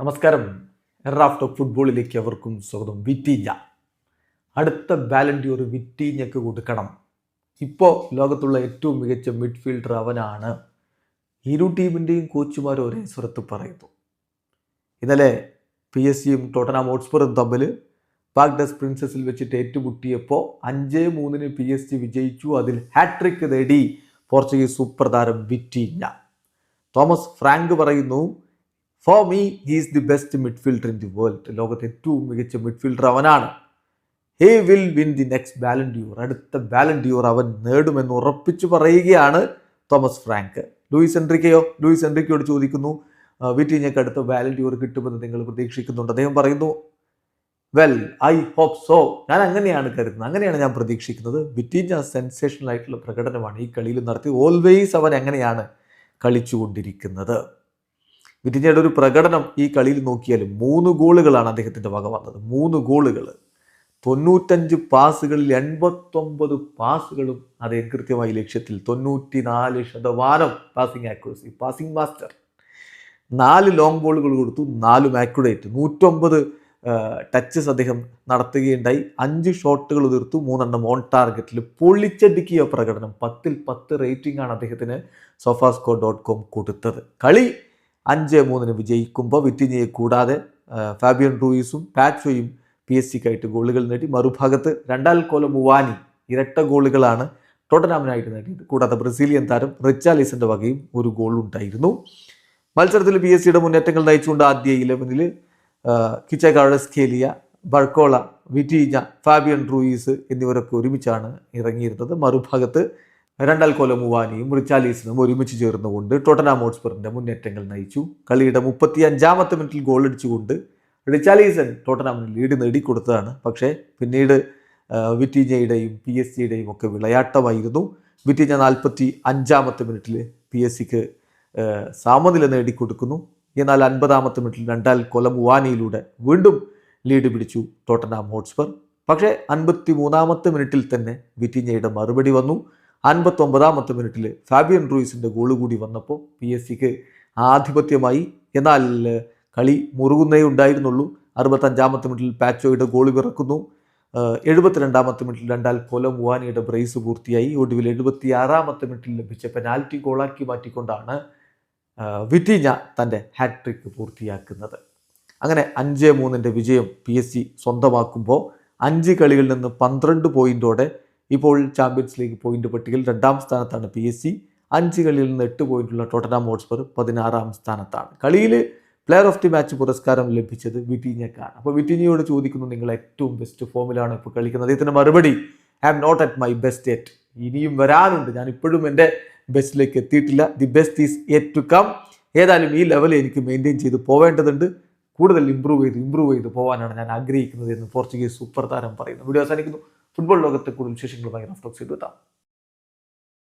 നമസ്കാരം. Raft of ഫുട്ബോളിലേക്ക് അവർക്കും സ്വാഗതം. വിറ്റീഞ്ഞ. അടുത്ത ബാലൻഡിയോർ വിറ്റീഞ്ഞക്ക് കൊടുക്കണം. ഇപ്പോൾ ലോകത്തുള്ള ഏറ്റവും മികച്ച മിഡ്ഫീൽഡർ അവനാണ് ഇരു ടീമിന്റെയും കോച്ചുമാർ ഒരേ സ്വരത്ത് പറയുന്നു. ഇന്നലെ പി എസ് സിയും ടോട്ടനാം ഹോട്ട്സ്പറും തമ്മിൽ ബാഗ്ഡസ് പ്രിൻസസിൽ വെച്ചിട്ട് ഏറ്റുമുട്ടിയപ്പോൾ അഞ്ച് മൂന്നിന് പി എസ് ജി വിജയിച്ചു. അതിൽ ഹാട്രിക് നേടി പോർച്ചുഗീസ് സൂപ്പർ താരം വിറ്റീഞ്ഞ. തോമസ് ഫ്രാങ്ക് പറയുന്നു for me he's the best midfielder in the world ലോകത്തെ ഏറ്റവും മികച്ച മിഡ്ഫീൽഡർ അവനാണ്. He will win the next Ballon d'Or അടുത്ത ബാലൻഡ്യൂർ അവൻ നേടുമെന്ന് ഉറപ്പിച്ചു പറയുകയാണ് തോമസ് ഫ്രാങ്ക്. ലൂയിസ് എൻട്രിക്കയോ? ലൂയിസ് എൻട്രിക്കയോട് ചോദിക്കുന്നു വിറ്റീഞ്ഞക്ക് അടുത്ത ബാലൻഡ്യൂർ കിട്ടുമെന്ന് നിങ്ങൾ പ്രതീക്ഷിക്കുന്നുണ്ട്? അദ്ദേഹം പറയുന്നു വെൽ ഐ ഹോപ്പ് സോ ഞാൻ അങ്ങനെയാണ് കരുതുന്നത്. അങ്ങനെയാണ് ഞാൻ പ്രതീക്ഷിക്കുന്നത്. വിറ്റീഞ്ഞ സെൻസേഷണൽ ആയിട്ടുള്ള പ്രകടനമാണ് ഈ കളിയിൽ നടത്തി. ഓൾവേസ് അവൻ എങ്ങനെയാണ് കളിച്ചുകൊണ്ടിരിക്കുന്നത്. വിറ്റിഞ്ഞയുടെ ഒരു പ്രകടനം ഈ കളിയിൽ നോക്കിയാൽ മൂന്ന് ഗോളുകളാണ് അദ്ദേഹത്തിന്റെ വക വന്നത്. മൂന്ന് ഗോളുകൾ. തൊണ്ണൂറ്റഞ്ച് പാസുകളിൽ എൺപത്തൊമ്പത് പാസുകളും അദ്ദേഹം കൃത്യമായി ലക്ഷ്യത്തിൽ. തൊണ്ണൂറ്റി നാല് ശതമാനം പാസിംഗ് ആക്യുറസി പാസിംഗ് മാസ്റ്റർ നാല് ലോങ് ബോളുകൾ കൊടുത്തു നാലും ആക്യുറേറ്റ് നൂറ്റൊമ്പത് ടച്ചസ് അദ്ദേഹം നടത്തുകയുണ്ടായി. അഞ്ച് ഷോട്ടുകൾ തീർത്തു മൂന്നെണ്ണം ഓൺ ടാർഗറ്റിൽ പൊളിച്ചടുക്കിയ പ്രകടനം. പത്തിൽ പത്ത് റേറ്റിംഗ് ആണ് അദ്ദേഹത്തിന് സോഫാസ്കോ ഡോട്ട് കോം കൊടുത്തത്. കളി അഞ്ച് മൂന്നിന് വിജയിക്കുമ്പോൾ വിറ്റിനിയെ കൂടാതെ ഫാബിയൻ റൂയിസും പാച്ചോയും പി എസ് സിക്കായിട്ട് ഗോളുകൾ നേടി. മറുഭാഗത്ത് രണ്ടാൽ കോല മുവാനി ഇരട്ട ഗോളുകളാണ് ടോട്ടനാമിനായിട്ട് നേടിയത്. കൂടാതെ ബ്രസീലിയൻ താരം റിച്ചാലിസിന്റെ വകയും ഒരു ഗോൾ ഉണ്ടായിരുന്നു. മത്സരത്തിൽ പി എസ് സിയുടെ മുന്നേറ്റങ്ങൾ നയിച്ചുകൊണ്ട് ആദ്യ ഇലവനിൽ Kvaratskhelia Barcola Vitinha Fabian Ruiz എന്നിവരൊക്കെ ഒരുമിച്ചാണ് ഇറങ്ങിയിരുന്നത്. മറുഭാഗത്ത് രണ്ടാൽ കൊല മുവാനിയും റിച്ചാലീസിനും ഒരുമിച്ച് ചേർന്നുകൊണ്ട് ടോട്ടനാം ഹോട്ട്സ്പറിന്റെ മുന്നേറ്റങ്ങൾ നയിച്ചു. കളിയുടെ മുപ്പത്തി അഞ്ചാമത്തെ മിനിറ്റിൽ ഗോൾ അടിച്ചുകൊണ്ട് റിച്ചാലീസൻ ടോട്ടനാമിന് ലീഡ് നേടിക്കൊടുത്തതാണ്. പക്ഷേ പിന്നീട് വിറ്റിഞ്ഞയുടെയും പി എസ് സിയുടെയും ഒക്കെ വിളയാട്ടമായിരുന്നു. വിറ്റിഞ്ഞ നാൽപ്പത്തി അഞ്ചാമത്തെ മിനിറ്റിൽ പി എസ് സിക്ക് സമനില നേടിക്കൊടുക്കുന്നു. എന്നാൽ അൻപതാമത്തെ മിനിറ്റിൽ രണ്ടാൽ കൊലമുവാനിയിലൂടെ വീണ്ടും ലീഡ് പിടിച്ചു ടോട്ടനാം ഹോട്ട്സ്പർ പക്ഷേ അൻപത്തി മൂന്നാമത്തെ മിനിറ്റിൽ തന്നെ വിറ്റിഞ്ഞയുടെ മറുപടി വന്നു. അൻപത്തൊമ്പതാമത്തെ മിനിറ്റിൽ ഫാബിയൻ റൂയിസിന്റെ ഗോൾ കൂടി വന്നപ്പോൾ പി എസ് സിക്ക് ആധിപത്യമായി. എന്നാൽ കളി മുറുകുന്നേ ഉണ്ടായിരുന്നുള്ളൂ. അറുപത്തഞ്ചാമത്തെ മിനിറ്റിൽ പാച്ചോയുടെ ഗോൾ പിറക്കുന്നു. എഴുപത്തിരണ്ടാമത്തെ മിനിറ്റിൽ രണ്ടാൽ കൊലം മുവാനിയുടെ ബ്രേസ് പൂർത്തിയായി. ഒടുവിൽ എഴുപത്തി ആറാമത്തെ മിനിറ്റിൽ ലഭിച്ച പെനാൽറ്റി ഗോളാക്കി മാറ്റിക്കൊണ്ടാണ് വിറ്റീഞ്ഞ തന്റെ ഹാട്രിക്ക് പൂർത്തിയാക്കുന്നത്. അങ്ങനെ അഞ്ച് മൂന്നിന്റെ വിജയം പി എസ് സ്വന്തമാക്കുമ്പോൾ അഞ്ച് കളികളിൽ നിന്ന് പന്ത്രണ്ട് പോയിന്റോടെ ഇപ്പോൾ ചാമ്പ്യൻസ് ലീഗ് പോയിന്റ് പട്ടികയിൽ രണ്ടാം സ്ഥാനത്താണ് പി എസ് സി അഞ്ച് കളിയിൽ നിന്ന് എട്ട് പോയിന്റുള്ള ടോട്ടനാം ഹോട്ട്സ്പർ പതിനാറാം സ്ഥാനത്താണ്. കളിയിൽ പ്ലെയർ ഓഫ് ദി മാച്ച് പുരസ്കാരം ലഭിച്ചത് വിറ്റീഞ്ഞക്കാണ്. അപ്പോൾ വിറ്റീഞ്ഞയോട് ചോദിക്കുന്നു നിങ്ങൾ ഏറ്റവും ബെസ്റ്റ് ഫോമിലാണ് ഇപ്പോൾ കളിക്കുന്നത്? അദ്ദേഹത്തിന്റെ മറുപടി I am not at my best yet ഇനിയും വരാനുണ്ട്. ഞാൻ ഇപ്പോഴും എന്റെ ബെസ്റ്റിലേക്ക് എത്തിയിട്ടില്ല. The best is yet to come ഏതായാലും ഈ ലെവൽ എനിക്ക് മെയിന്റെയിൻ ചെയ്ത് പോവേണ്ടതുണ്ട്. കൂടുതൽ ഇമ്പ്രൂവ് ചെയ്ത് ഇമ്പ്രൂവ് ചെയ്ത് പോകാനാണ് ഞാൻ ആഗ്രഹിക്കുന്നത് എന്ന് പോർച്ചുഗീസ് സൂപ്പർ താരം പറയുന്നു. വീഡിയോ അവസാനിക്കുന്നു. ഫുട്ബോൾ ലോകത്തെ കൂടുതൽ വിശേഷങ്ങളുമായി റഫ്റ്റോക്സ് ചെയ്തു എത്താം